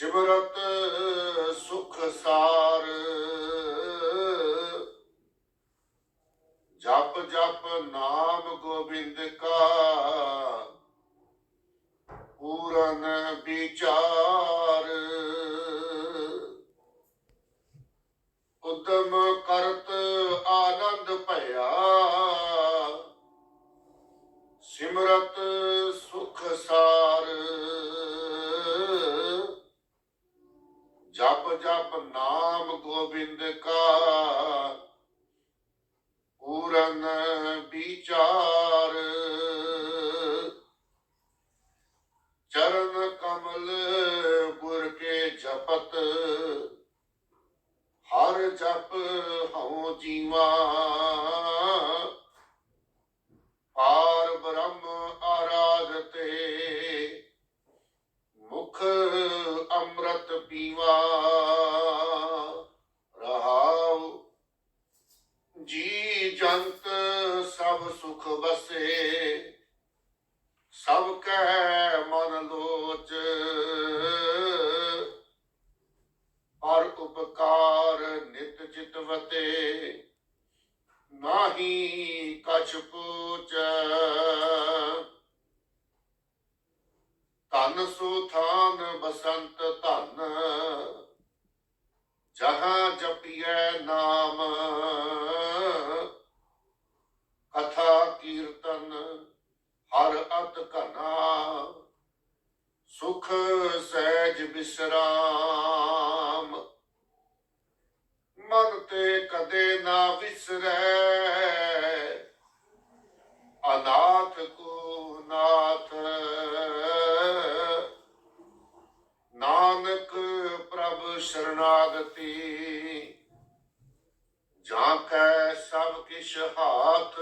ਸਿਮਰਤ ਸੁਖ ਸਾਰ। ਜਪ ਜਪ ਨਾਮ ਗੋਬਿੰਦ ਕਾ ਪੂਰਨ ਵਿਚਾਰ। ਉਦਮ ਜਪ ਜਪ ਨਾਮ ਗੋਬਿੰਦ ਕਾ। ਪੂਰਨ ਵਿਚਾਰ। ਚਰਨ ਕਮਲ ਗੁਰ ਕੇ ਜਪਤ। ਹਰ ਜਪ ਹਉ ਜੀਵਾ। ਪਾਰ ਬ੍ਰਹਮ ਆਰਾਧਤੇ। ਮੁਖ ਅੰਮ੍ਰਿਤ ਪੀਵਾ ਰਹਾਉ ਜੀ ਜੰਤ ਸਭ ਸੁਖ ਬਸੇ ਸਭ ਕੈ ਮਨ ਲੋਚ। ਹਰ ਉਪਕਾਰ ਨਿਤ ਚਿਤਵਤੇ ਨਾਹੀ ਕਛ ਪੂਚ ਧਨ ਸੋ ਥਾਨ ਬਸੰਤ ਧਨ, ਜਹਾਂ ਜਪੀਐ ਨਾ ਕਥਾ ਕੀਰਤਨ ਹਰ ਅਤ ਘਨਾ। ਸੁਖ ਸਹਿਜ ਵਿਸਰਾਮ ਮਨ ਤੇ ਕਦੇ ਨਾ ਵਿਸਰੈ। ਅਨਾਥ ਕੋ ਨਾਥ। ਨਾਨਕ ਪ੍ਰਭ ਸ਼ਰਨਾਗਤੀ। ਜਾਂ ਕੈ ਸਭ ਕਿਛ ਹਾਥ।